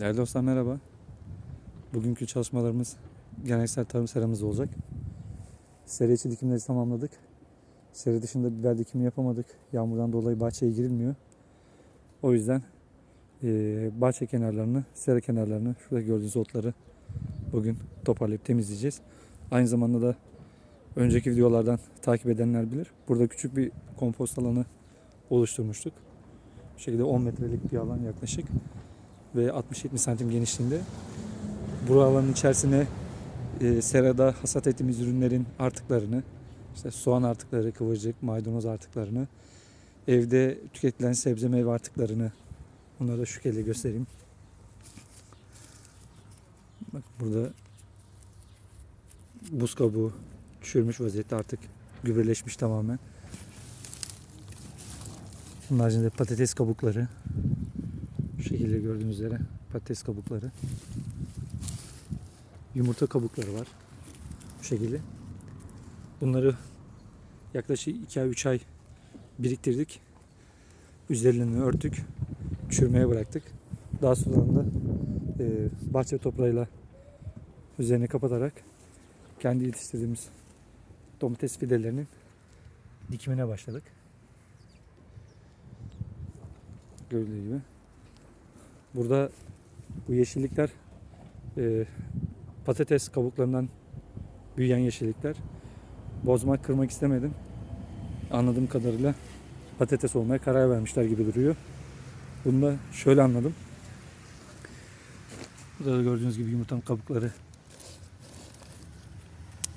Değerli dostlar merhaba. Bugünkü çalışmalarımız geleneksel tarım seramız olacak. Sera içi dikimleri tamamladık. Sera dışında biber dikimi yapamadık. Yağmurdan dolayı bahçeye girilmiyor. O yüzden eee, bahçe kenarlarını, sera kenarlarını, şurada gördüğünüz otları bugün toparlayıp temizleyeceğiz. Aynı zamanda da önceki videolardan takip edenler bilir. Burada küçük bir kompost alanı oluşturmuştuk. Bu şekilde 10 metrelik bir alan yaklaşık ve 60-70 santim genişliğinde. Bu içerisine e, serada hasat ettiğimiz ürünlerin artıklarını, işte soğan artıkları, kıvırcık, maydanoz artıklarını, evde tüketilen sebze meyve artıklarını onları da şu şekilde göstereyim. Bak burada buz kabuğu çürümüş vaziyette artık gübreleşmiş tamamen. Bunun haricinde patates kabukları, şu şekilde gördüğünüz üzere patates kabukları. Yumurta kabukları var. Bu şekilde. Bunları yaklaşık 2 ay 3 ay biriktirdik. Üzerlerini örttük. Çürümeye bıraktık. Daha sonra da e, bahçe toprağıyla üzerini kapatarak kendi yetiştirdiğimiz domates fidelerinin dikimine başladık. Gördüğünüz gibi. Burada bu yeşillikler e, patates kabuklarından büyüyen yeşillikler. Bozmak, kırmak istemedim. Anladığım kadarıyla patates olmaya karar vermişler gibi duruyor. Bunu da şöyle anladım. Burada da gördüğünüz gibi yumurtanın kabukları.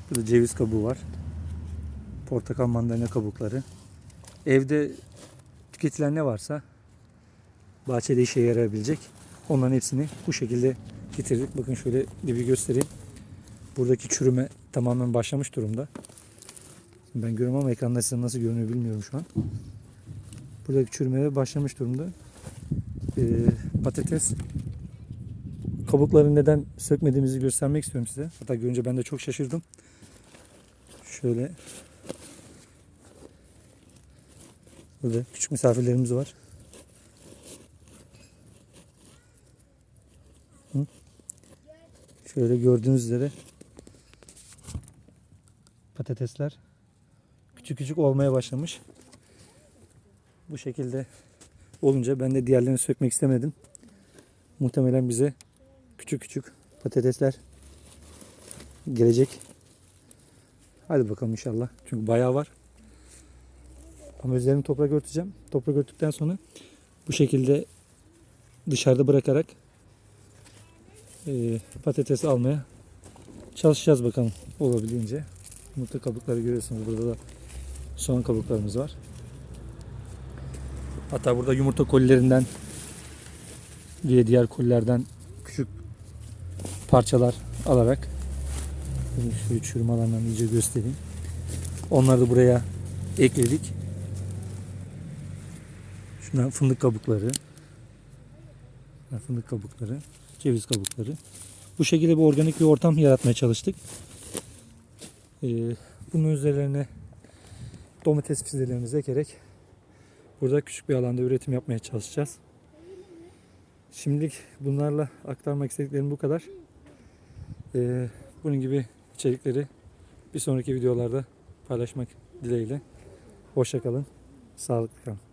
Burada ceviz kabuğu var. Portakal mandalina kabukları. Evde tüketilen ne varsa bahçede işe yarayabilecek. Onların hepsini bu şekilde getirdik. Bakın şöyle dibi göstereyim. Buradaki çürüme tamamen başlamış durumda. Ben görüyorum ama ekranda size nasıl görünüyor bilmiyorum şu an. Buradaki çürüme de başlamış durumda. Ee, patates kabuklarını neden sökmediğimizi göstermek istiyorum size. Hatta görünce ben de çok şaşırdım. Şöyle Burada küçük misafirlerimiz var. Şöyle gördüğünüz üzere patatesler küçük küçük olmaya başlamış. Bu şekilde olunca ben de diğerlerini sökmek istemedim. Muhtemelen bize küçük küçük patatesler gelecek. Hadi bakalım inşallah. Çünkü bayağı var. Ama üzerini toprak örteceğim. Toprak örttükten sonra bu şekilde dışarıda bırakarak e, patates almaya çalışacağız bakalım olabildiğince. Yumurta kabukları görüyorsunuz. Burada da soğan kabuklarımız var. Hatta burada yumurta kolilerinden diye diğer kolilerden küçük parçalar alarak çürüme alanlarını iyice göstereyim. Onları da buraya ekledik. Şunlar fındık kabukları. Fındık kabukları ceviz kabukları. Bu şekilde bir organik bir ortam yaratmaya çalıştık. Ee, bunun üzerine domates fidelerimizi ekerek burada küçük bir alanda üretim yapmaya çalışacağız. Şimdilik bunlarla aktarmak istediklerim bu kadar. Ee, bunun gibi içerikleri bir sonraki videolarda paylaşmak dileğiyle. Hoşçakalın, sağlıklı kalın.